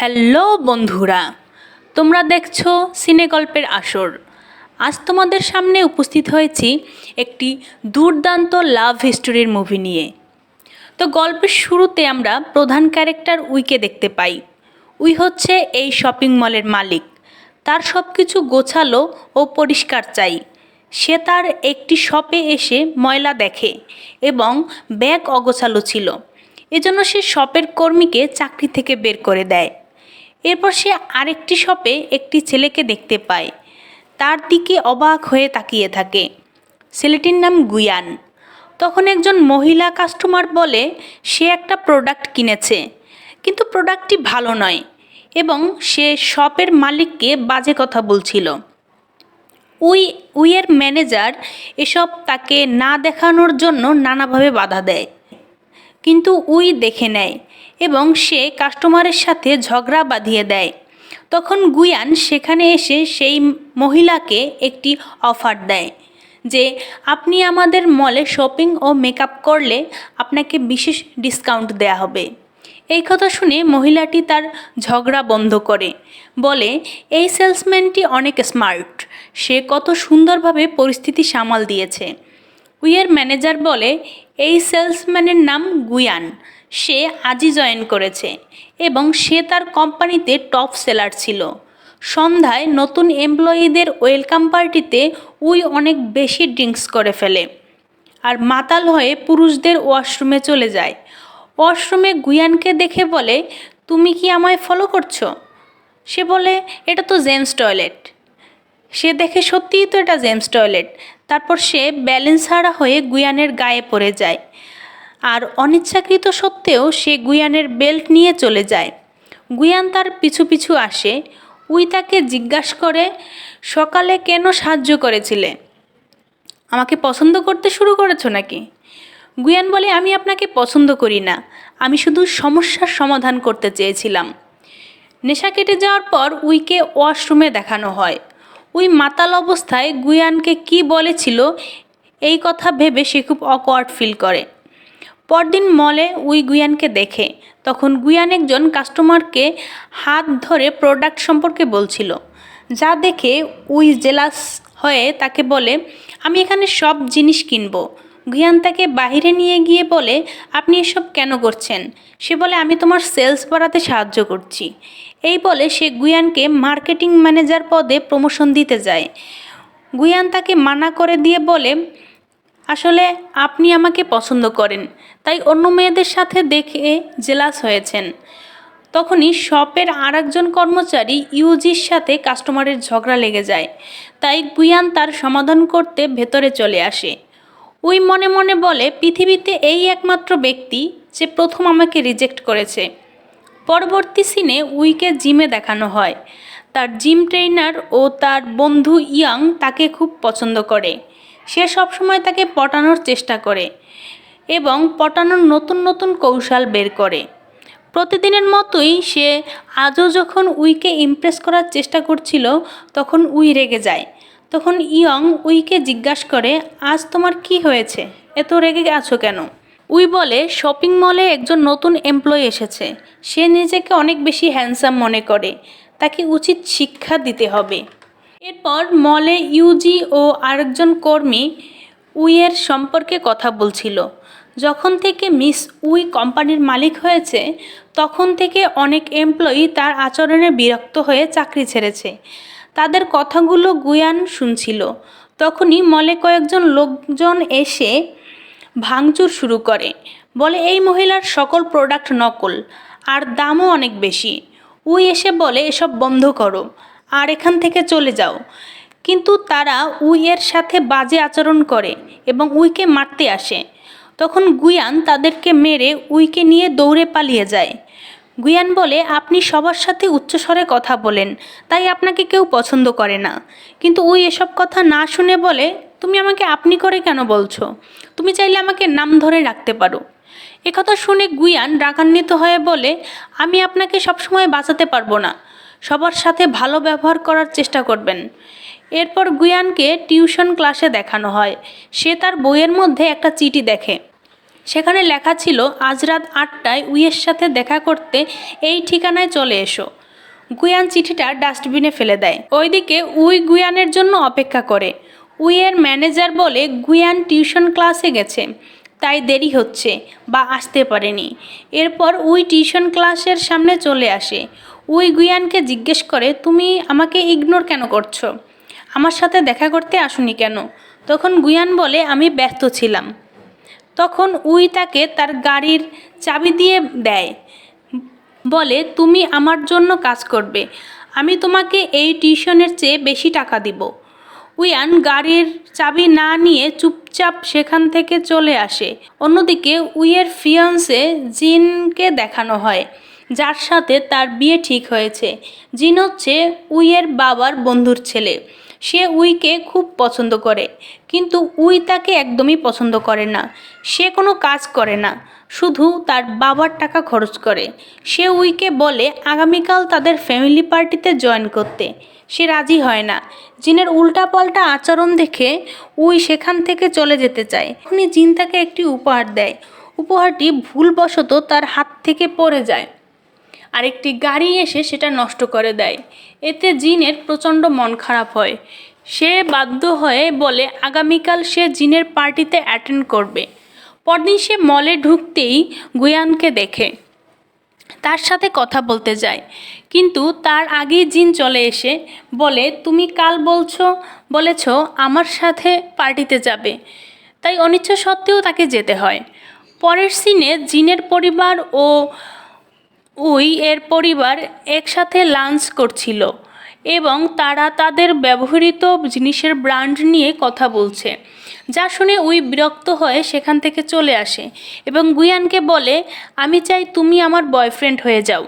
Hello বন্ধুরা, তোমরা দেখছ সিনে গল্পের আসর। আজ তোমাদের সামনে উপস্থিত হয়েছি একটি দুর্দান্ত লাভ হিস্টোরির মুভি নিয়ে। তো গল্পের শুরুতে আমরা প্রধান ক্যারেক্টার উইকে দেখতে পাই। উই হচ্ছে এই শপিং মলের মালিক। তার সব কিছু গোছালো ও পরিষ্কার চাই। সে তার একটি শপে এসে ময়লা দেখে এবং ব্যাগ অগোছালো ছিল। এজন্য সে শপের কর্মীকে চাকরি থেকে বের করে দেয়। এরপর সে আরেকটি শপে একটি ছেলেকে দেখতে পায়। তার দিকে অবাক হয়ে তাকিয়ে থাকে। ছেলেটির নাম গুয়ান। তখন একজন মহিলা কাস্টমার বলে, সে একটা প্রোডাক্ট কিনেছে। কিন্তু প্রোডাক্টটি ভালো নয় এবং সে শপের মালিককে বাজে কথা বলছিল। উই উইয়ের ম্যানেজার এসব তাকে না দেখানোর জন্য নানাভাবে বাধা দেয়। কিন্তু উই দেখে নেয় এবং সে কাস্টমারের সাথে ঝগড়া বাঁধিয়ে দেয়। তখন গুয়ান সেখানে এসে সেই মহিলাকে একটি অফার দেয় যে, আপনি আমাদের মলে শপিং ও মেকআপ করলে আপনাকে বিশেষ ডিসকাউন্ট দেয়া হবে। এই কথা শুনে মহিলাটি তার ঝগড়া বন্ধ করে। বলে, এই সেলসম্যানটি অনেক স্মার্ট। সে কত সুন্দরভাবে পরিস্থিতি সামাল দিয়েছে। উইয়ের ম্যানেজার বলে, এই সেলসম্যানের নাম গুয়ান। সে আজই জয়েন করেছে এবং সে তার কোম্পানিতে টপ সেলার ছিল। সন্ধ্যায় নতুন এমপ্লয়িদের ওয়েলকাম পার্টিতে উই অনেক বেশি ড্রিঙ্কস করে ফেলে। আর মাতাল হয়ে পুরুষদের ওয়াশরুমে চলে যায়। ওয়াশরুমে গুয়ানকে দেখে বলে, তুমি কি আমায় ফলো করছ? সে বলে, এটা তো জেমস টয়লেট। সে দেখে সত্যিই তো এটা জেমস টয়লেট। তারপর সে ব্যালেন্স হারা হয়ে গুয়ানের গায়ে পড়ে যায়। আর অনিচ্ছাকৃত সত্ত্বেও সে গুয়ানের বেল্ট নিয়ে চলে যায়। গুয়ান তার পিছু পিছু আসে। উই তাকে জিজ্ঞাসা করে, সকালে কেন সাহায্য করেছিলে? আমাকে পছন্দ করতে শুরু করেছ নাকি? গুয়ান বলে, আমি আপনাকে পছন্দ করি না। আমি শুধু সমস্যার সমাধান করতে চেয়েছিলাম। নেশা কেটে যাওয়ার পর উইকে ওয়াশরুমে দেখানো হয়। উই মাতাল অবস্থায় গুয়ানকে কি বলেছিল, এই কথা ভেবে সে খুব অকওয়ার্ড ফিল করে। পরদিন মলে উই গুয়ানকে দেখে। তখন গুয়ান একজন কাস্টমারকে হাত ধরে প্রোডাক্ট সম্পর্কে বলছিল। যা দেখে উই জেলাস হয়ে তাকে বলে, আমি এখানে সব জিনিস কিনবো। গুয়ান তাকে বাহিরে নিয়ে গিয়ে বলে, আপনি এসব কেন করছেন? সে বলে, আমি তোমার সেলস বাড়াতে সাহায্য করছি। এই বলে সে গুয়ানকে মার্কেটিং ম্যানেজার পদে প্রমোশন দিতে যায়। গুয়ান তাকে মানা করে দিয়ে বলে আসলে আপনি আমাকে পছন্দ করেন, তাই অন্য মেয়েদের সাথে দেখে জেলাস হয়েছেন। তখনই শপের আরেকজন কর্মচারী ইউজির সাথে কাস্টমারের ঝগড়া লেগে যায়, তাই গুয়ান তার সমাধান করতে ভেতরে চলে আসে। উই মনে মনে বলে, পৃথিবীতে এই একমাত্র ব্যক্তি যে প্রথম আমাকে রিজেক্ট করেছে। পরবর্তী সিনে উইকে জিমে দেখানো হয়। তার জিম ট্রেনার ও তার বন্ধু ইয়াং তাকে খুব পছন্দ করে। সে সবসময় তাকে পটানোর চেষ্টা করে এবং পটানোর নতুন নতুন কৌশল বের করে। প্রতিদিনের মতোই সে আজও যখন উইকে ইমপ্রেস করার চেষ্টা করছিল, তখন উই রেগে যায়। তখন ইয়ং উইকে জিজ্ঞাসা করে, আজ তোমার কি হয়েছে? এত রেগে আছো কেন? উই বলে, শপিং মলে একজন নতুন এমপ্লয়ি এসেছে। সে নিজেকে অনেক বেশি হ্যান্ডসাম মনে করে। তাকে উচিত শিক্ষা দিতে হবে। এরপর মলে ইউজি ও আরেকজন কর্মী উইয়ের সম্পর্কে কথা বলছিল। যখন থেকে মিস উই কোম্পানির মালিক হয়েছে, তখন থেকে অনেক এমপ্লয়ি তার আচরণে বিরক্ত হয়ে চাকরি ছেড়েছে। তাদের কথাগুলো গুয়ান শুনছিল। তখনই মলে কয়েকজন লোকজন এসে ভাঙচুর শুরু করে। বলে, এই মহিলার সকল প্রোডাক্ট নকল, আর দামও অনেক বেশি। উই এসে বলে, এসব বন্ধ করো। আর এখান থেকে চলে যাও। কিন্তু তারা উইয়ের সাথে বাজে আচরণ করে এবং উইকে মারতে আসে। তখন গুয়ান তাদেরকে মেরে উইকে নিয়ে দৌড়ে পালিয়ে যায়। গুয়ান বলে, আপনি সবার সাথে উচ্চস্বরে কথা বলেন, তাই আপনাকে কেউ পছন্দ করে না। কিন্তু উই এসব কথা না শুনে বলে, তুমি আমাকে আপনি করে কেন বলছো? তুমি চাইলে আমাকে নাম ধরে রাখতে পারো। একথা শুনে গুয়ান রাগান্বিত হয়ে বলে, আমি আপনাকে সবসময় বাঁচাতে পারব না। সবার সাথে ভালো ব্যবহার করার চেষ্টা করবেন। এরপর গুয়ানকে টিউশন ক্লাসে দেখানো হয়। সে তার বইয়ের মধ্যে একটা চিঠি দেখে। সেখানে লেখা ছিল, আজ রাত আটটায় উইয়ের সাথে দেখা করতে এই ঠিকানায় চলে এসো। গুয়ান চিঠিটা ডাস্টবিনে ফেলে দেয়। ওইদিকে উই গুয়ানের জন্য অপেক্ষা করে। উইয়ের ম্যানেজার বলে, গুয়ান টিউশন ক্লাসে গেছে। তাই দেরি হচ্ছে বা আসতে পারেনি। এরপর উই টিউশন ক্লাসের সামনে চলে আসে। উই গুয়ানকে জিজ্ঞেস করে, তুমি আমাকে ইগনোর কেন করছ? আমার সাথে দেখা করতে আসুনি কেন? তখন গুয়ান বলে, আমি ব্যস্ত ছিলাম। তখন উই তাকে তার গাড়ির চাবি দিয়ে দেয়। বলে, তুমি আমার জন্য কাজ করবে। আমি তোমাকে এই টিউশনের চেয়ে বেশি টাকা দিব। উইয়ান গাড়ির চাবি না নিয়ে চুপচাপ সেখান থেকে চলে আসে। অন্যদিকে উইয়ের ফিয়ন্সে জিনকে দেখানো হয়। যার সাথে তার বিয়ে ঠিক হয়েছে। জিন হচ্ছে উইয়ের বাবার বন্ধুর ছেলে। সে উইকে খুব পছন্দ করে। কিন্তু উই তাকে একদমই পছন্দ করে না। সে কোনো কাজ করে না। শুধু তার বাবার টাকা খরচ করে। সে উইকে বলে, আগামীকাল তাদের ফ্যামিলি পার্টিতে জয়েন করতে। সে রাজি হয় না। জিনের উল্টাপাল্টা আচরণ দেখে উই সেখান থেকে চলে যেতে চায়। তখনই জিন তাকে একটি উপহার দেয়। উপহারটি ভুলবশত তার হাত থেকে পড়ে যায়। আরেকটি গাড়ি এসে সেটা নষ্ট করে দেয়। এতে জিনের প্রচণ্ড মন খারাপ হয়। সে বাধ্য হয়ে বলে, আগামীকাল সে জিনের পার্টিতে অ্যাটেন্ড করবে। পরদিন সে মলে ঢুকতেই গুয়ানকে দেখে। তার সাথে কথা বলতে যায়। কিন্তু তার আগেই জিন চলে এসে বলে, তুমি কাল বলছো, বলেছ আমার সাথে পার্টিতে যাবে। তাই অনিচ্ছা সত্ত্বেও তাকে যেতে হয়। পরের সিনে জিনের পরিবার ও উই এর পরিবার একসাথে লাঞ্চ করছিল এবং তারা তাদের ব্যবহৃত জিনিসের ব্র্যান্ড নিয়ে কথা বলছে, যা শুনে উই বিরক্ত হয়ে সেখান থেকে চলে আসে এবং গুয়ানকে বলে, আমি চাই তুমি আমার বয়ফ্রেন্ড হয়ে যাও।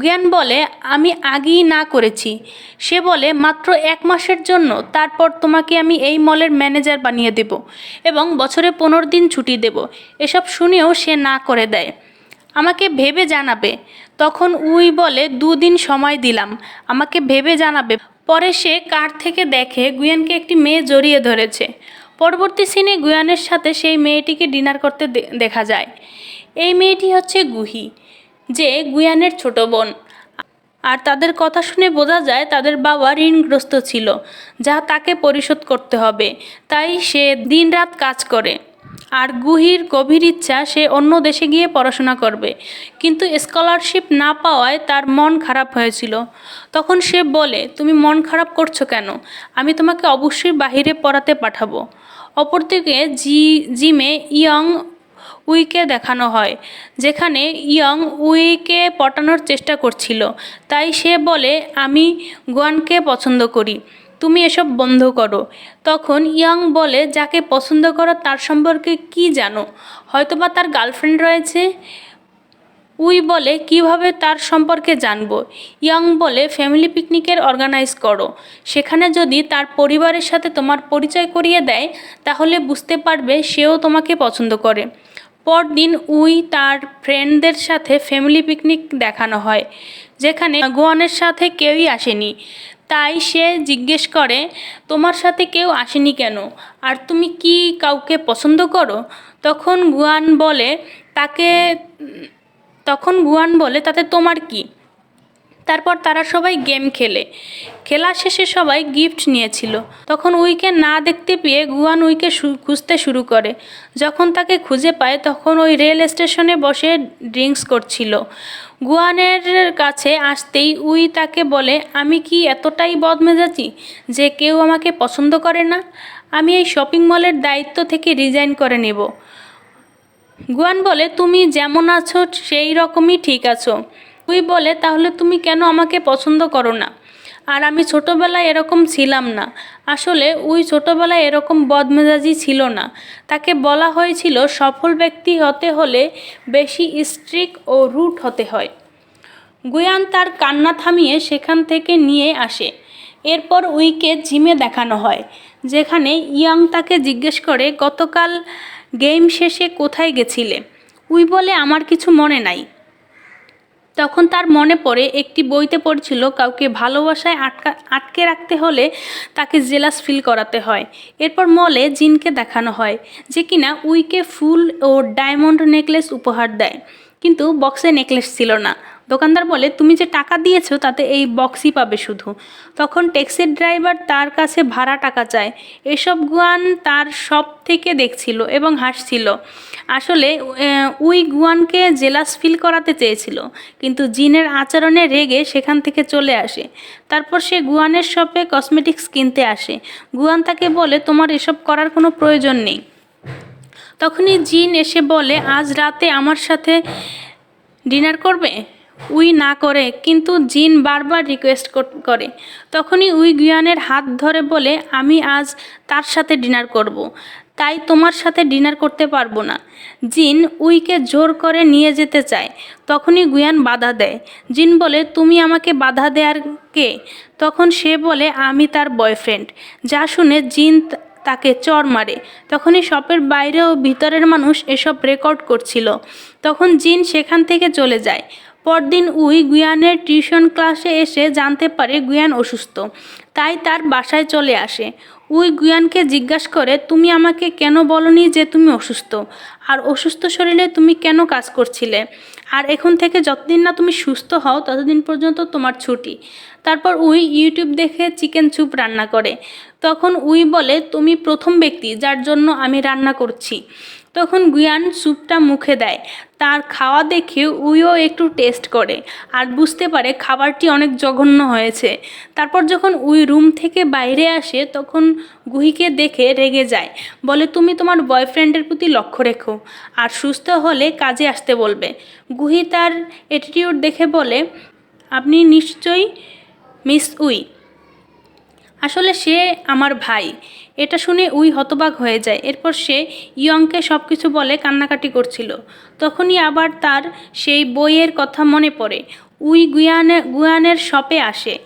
গুয়ান বলে, আমি আগেই না করেছি। সে বলে, মাত্র এক মাসের জন্য, তারপর তোমাকে আমি এই মলের ম্যানেজার বানিয়ে দেব এবং বছরে পনেরো দিন ছুটি দেব। এসব শুনেও সে না করে দেয়। আমাকে ভেবে জানাবে। তখন উই বলে, দুদিন সময় দিলাম। আমাকে ভেবে জানাবে। পরে সে কার থেকে দেখে, গুয়ানকে একটি মেয়ে জড়িয়ে ধরেছে। পরবর্তী সিনে গুয়ানের সাথে সেই মেয়েটিকে ডিনার করতে দেখা যায়। এই মেয়েটি হচ্ছে গুহি, যে গুয়ানের ছোট বোন। আর তাদের কথা শুনে বোঝা যায়, তাদের বাবা ঋণগ্রস্ত ছিল, যা তাকে পরিশোধ করতে হবে। তাই সে দিনরাত কাজ করে। আর গুহির গভীর ইচ্ছা সে অন্য দেশে গিয়ে পড়াশোনা করবে। কিন্তু স্কলারশিপ না পাওয়ায় তার মন খারাপ হয়েছিল। তখন সে বলে, তুমি মন খারাপ করছ কেন? আমি তোমাকে অবশ্যই বাহিরে পড়াতে পাঠাবো। অপরদিকে জি, জিমে ইয়ং উইকে দেখানো হয়, যেখানে ইয়ং উইকে পটানোর চেষ্টা করছিল। তাই সে বলে, আমি গুয়ানকে পছন্দ করি। তুমি এসব বন্ধ করো। তখন ইয়ং বলে, যাকে পছন্দ করো তার সম্পর্কে কি জানো? হয়তোবা তার গার্লফ্রেন্ড রয়েছে? উই বলে, কীভাবে তার সম্পর্কে জানব? ইয়ং বলে, ফ্যামিলি পিকনিকের অর্গানাইজ করো। সেখানে যদি তার পরিবারের সাথে তোমার পরিচয় করিয়ে দেয়, তাহলে বুঝতে পারবে সেও তোমাকে পছন্দ করে। পরদিন উই তার ফ্রেন্ডদের সাথে ফ্যামিলি পিকনিক দেখানো হয়, যেখানে গোয়ানের সাথে কেউই আসেনি। তাই সে জিজ্ঞেস করে, তোমার সাথে কেউ আসেনি কেন? আর তুমি কি কাউকে পছন্দ করো? তখন গুয়ান বলে, তাকে, তখন গুয়ান বলে, তাতে তোমার কি? তারপর তারা সবাই গেম খেলে। খেলা শেষে সবাই গিফট নিয়েছিল। তখন উইকে না দেখতে পেয়ে গুয়ান উইকে খুঁজতে শুরু করে। যখন তাকে খুঁজে পায় তখন ওই রেল স্টেশনে বসে ড্রিঙ্কস করছিল। গুয়ানের কাছে আসতেই উই তাকে বলে, আমি কি এতটাই বদমেজাজি যে কেউ আমাকে পছন্দ করে না? আমি এই শপিং মলের দায়িত্ব থেকে রিজাইন করে নেব। গুয়ান বলে, তুমি যেমন আছো সেই রকমই ঠিক আছো। তুই বলে, তাহলে তুমি কেন আমাকে পছন্দ করো না? আর আমি ছোটোবেলায় এরকম ছিলাম না। আসলে ওই ছোটোবেলায় এরকম বদমেজাজি ছিল না। তাকে বলা হয়েছিল সফল ব্যক্তি হতে হলে বেশি স্ট্রিক ও রুট হতে হয়। গুয়ান তার কান্না থামিয়ে সেখান থেকে নিয়ে আসে। এরপর উইকে জিমে দেখানো হয়, যেখানে ইয়াং তাকে জিজ্ঞেস করে, গতকাল গেম শেষে কোথায় গেছিলে? উই বলে, আমার কিছু মনে নাই। তখন তার মনে পড়ে, একটি বইতে পড়ছিল, কাউকে ভালোবাসায় আটকা, আটকে রাখতে হলে তাকে জেলাস ফিল করাতে হয়। এরপর মলে জিনকে দেখানো হয়, যে কিনা উইকে ফুল ও ডায়মন্ড নেকলেস উপহার দেয়। কিন্তু বক্সে নেকলেস ছিল না। দোকানদার বলে, তুমি যে টাকা দিয়েছ, তাতে এই বক্সই পাবে শুধু। তখন ট্যাক্সির ড্রাইভার তার কাছে ভাড়া টাকা চায়। এসব গুয়ান তার সব থেকে দেখছিল এবং হাসছিল। আসলে উই গুয়ানকে জেলাস ফিল করাতে চেয়েছিল, কিন্তু জিনের আচরণে রেগে সেখান থেকে চলে আসে। তারপর সে গুয়ানের শপে কসমেটিক্স কিনতে আসে। গুয়ান তাকে বলে, তোমার এসব করার কোনো প্রয়োজন নেই। তখনই জিন এসে বলে, আজ রাতে আমার সাথে ডিনার করবে? উই না করে, কিন্তু জিন বারবার রিকোয়েস্ট করে তখনই উই গুয়ানের হাত ধরে বলে, আমি আজ তার সাথে ডিনার করব। তাই তোমার সাথে ডিনার করতে পারব না। জিন উইকে জোর করে নিয়ে যেতে চায়। তখনই গুয়ান বাধা দেয়। জিন বলে, তুমি আমাকে বাধা দেয়ার কে? তখন সে বলে, আমি তার বয়ফ্রেন্ড। যা শুনে জিন তাকে চর মারে। তখনই শপের বাইরে ও ভিতরের মানুষ এসব রেকর্ড করছিল। তখন জিন সেখান থেকে চলে যায়। পরদিন উই গুয়ানের টিউশন ক্লাসে এসে জানতে পারে গুয়ান অসুস্থ। তাই তার বাসায় চলে আসে। উই গুয়ানকে জিজ্ঞাসা করে, তুমি আমাকে কেন বলনি যে তুমি অসুস্থ? আর অসুস্থ শরীরে তুমি কেন কাজ করছিলে? আর এখন থেকে যতদিন না তুমি সুস্থ হও, ততদিন পর্যন্ত তোমার ছুটি। তারপর উই ইউটিউব দেখে চিকেন চুপ রান্না করে। তখন উই বলে, তুমি প্রথম ব্যক্তি যার জন্য আমি রান্না করছি। তখন গুয়ান স্যুপটা মুখে দেয়। তার খাওয়া দেখে উইও একটু টেস্ট করে আর বুঝতে পারে খাবারটি অনেক জঘন্য হয়েছে। তারপর যখন উই রুম থেকে বাইরে আসে, তখন গুহিকে দেখে রেগে যায়। বলে, তুমি তোমার বয়ফ্রেন্ডের প্রতি লক্ষ্য রেখো আর সুস্থ হলে কাজে আসতে বলবে। গুহি তার অ্যাটিটিউড দেখে বলে, আপনি নিশ্চয়ই মিস উই। আসলে সে আমার ভাই। এটা শুনে উই হতবাক হয়ে যায়। এরপর সে ইয়ংকে সব কিছু বলে কান্নাকাটি করছিল। তখনই আবার তার সেই বইয়ের কথা মনে পড়ে। উই গুয়ানে, গুয়ানের শপে আসে।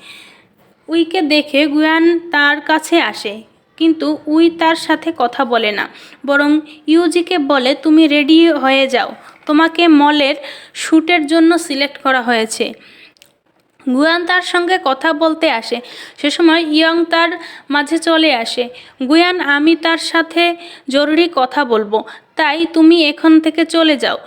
উইকে দেখে গুয়ান তার কাছে আসে। কিন্তু উই তার সাথে কথা বলে না। বরং ইউজিকে বলে, তুমি রেডি হয়ে যাও। তোমাকে মলের শ্যুটের জন্য সিলেক্ট করা হয়েছে। গুয়ান তার সঙ্গে কথা বলতে আসে। সে সময় ইয়ং তার মাঝে চলে আসে। গুয়ান, আমি তার সাথে জরুরি কথা বলব, তাই তুমি এখান থেকে চলে যাও।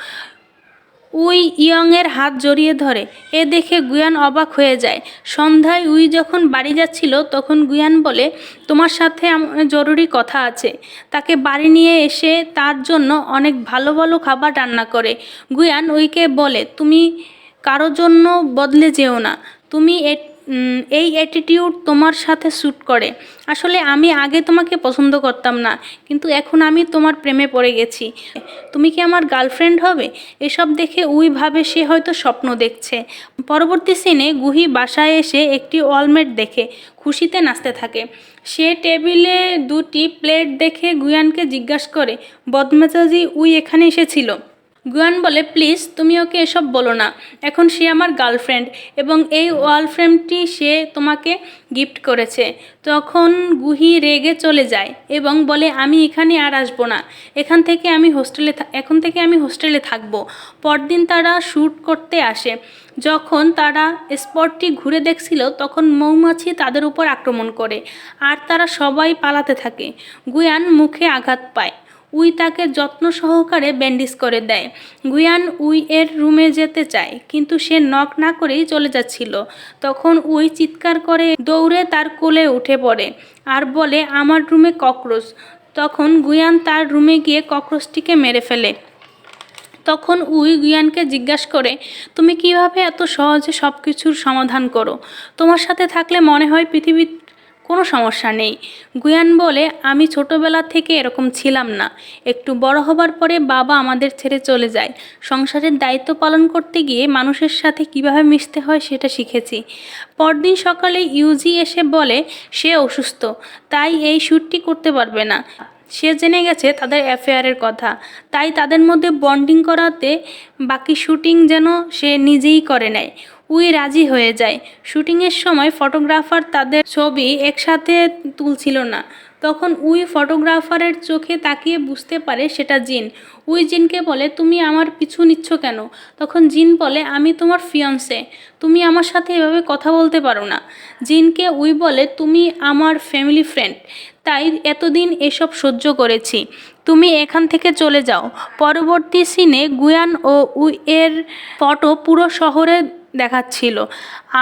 উই ইয়ংয়ের হাত জড়িয়ে ধরে। এ দেখে গুয়ান অবাক হয়ে যায়। সন্ধ্যায় উই যখন বাড়ি যাচ্ছিল, তখন গুয়ান বলে, তোমার সাথে জরুরি কথা আছে। তাকে বাড়ি নিয়ে এসে তার জন্য অনেক ভালো ভালো খাবার রান্না করে। গুয়ান উইকে বলে, তুমি কারও জন্য বদলে যেও না। তুমি এই অ্যাটিটিউড তোমার সাথে স্যুট করে। আসলে আমি আগে তোমাকে পছন্দ করতাম না, কিন্তু এখন আমি তোমার প্রেমে পড়ে গেছি। তুমি কি আমার গার্লফ্রেন্ড হবে? এসব দেখে উই ভাবে সে হয়তো স্বপ্ন দেখছে। পরবর্তী সিনে গুহি বাসায় এসে একটি ওয়ালমেট দেখে, খুশিতে নাচতে থাকে। সে টেবিলে দুটি প্লেট দেখে গুয়ানকে জিজ্ঞাসা করে, বদমেজাজি, উই এখানে এসেছিল? গুয়ান বলে, প্লিজ, তুমি ওকে এসব বলো না। এখন সে আমার গার্লফ্রেন্ড এবং এই ওয়াল ফ্রেমটি সে তোমাকে গিফট করেছে। তখন গুহি রেগে চলে যায় এবং বলে, আমি এখানে আর আসব না। এখান থেকে আমি হোস্টেলে এখন থেকে আমি হোস্টেলে থাকব। পরদিন তারা শ্যুট করতে আসে। যখন তারা স্পটটি ঘুরে দেখছিল, তখন মৌমাছি তাদের উপর আক্রমণ করে, আর তারা সবাই পালাতে থাকে। গুয়ান মুখে আঘাত পায়। উই তাকে যত্ন সহকারে ব্যান্ডেজ করে দেয়। গুয়ান উই এর রুমে যেতে চায়, কিন্তু সে নক না করেই চলে যাচ্ছিল। তখন উই চিৎকার করে দৌড়ে তার কোলে উঠে পড়ে আর বলে, আমার রুমে ককরোচ। তখন গুয়ান তার রুমে গিয়ে ককরোচটিকে মেরে ফেলে। তখন উই গুয়ানকে জিজ্ঞাসা করে, তুমি কীভাবে এত সহজে সব কিছুর সমাধান করো? তোমার সাথে থাকলে মনে হয় পৃথিবীর কোনো সমস্যা নেই। গুয়ান বলে, আমি ছোটবেলা থেকে এরকম ছিলাম না। একটু বড় হবার পরে বাবা আমাদের ছেড়ে চলে যায়। সংসারের দায়িত্ব পালন করতে গিয়ে মানুষের সাথে কীভাবে মিশতে হয় সেটা শিখেছি। পরদিন সকালে ইউজি এসে বলে, সে অসুস্থ, তাই এই শ্যুটটি করতে পারবে না। সে জেনে গেছে তাদের অ্যাফেয়ারের কথা। তাই তাদের মধ্যে বন্ডিং করাতে বাকি শুটিং যেন সে নিজেই করে নেয়। উই রাজি হয়ে যায়। শুটিংয়ের সময় ফটোগ্রাফার তাদের ছবি একসাথে তুলছিল না। তখন উই ফটোগ্রাফারের চোখে তাকিয়ে বুঝতে পারে সেটা জিন। উই জিনকে বলে, তুমি আমার পিছু নিচ্ছ কেন? তখন জিন বলে, আমি তোমার ফিয়ন্সে। তুমি আমার সাথে এভাবে কথা বলতে পারো না। জিনকে উই বলে, তুমি আমার ফ্যামিলি ফ্রেন্ড। তাই এতদিন এসব সহ্য করেছি। তুমি এখান থেকে চলে যাও। পরবর্তী সিনে গুয়ান ও উইয়ের ফটো পুরো শহরে দেখাচ্ছিল।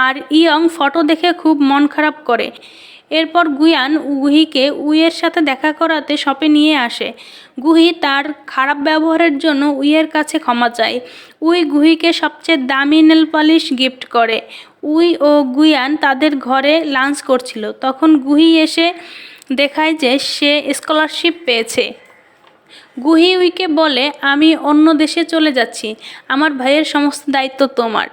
আর ইয়ং ফটো দেখে খুব মন খারাপ করে। এরপর গুয়ান গুহিকে উইয়ের সাথে দেখা করাতে শপে নিয়ে আসে। গুহি তার খারাপ ব্যবহারের জন্য উইয়ের কাছে ক্ষমা চায়। উই গুহিকে সবচেয়ে দামি নেল পালিশ গিফট করে। উই ও গুয়ান তাদের ঘরে লাঞ্চ করছিল। তখন গুহি এসে দেখায় যে সে স্কলারশিপ পেয়েছে। গুহি উইকে বলে, আমি অন্য দেশে চলে যাচ্ছি। আমার ভাইয়ের সমস্ত দায়িত্ব তোমার।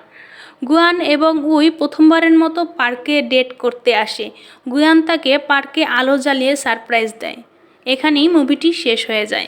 গুয়ান এবং উই প্রথমবারের মতো পার্কে ডেট করতে আসে। গুয়ান তাকে পার্কে আলো জ্বালিয়ে সারপ্রাইজ দেয়। এখানেই মুভিটি শেষ হয়ে যায়।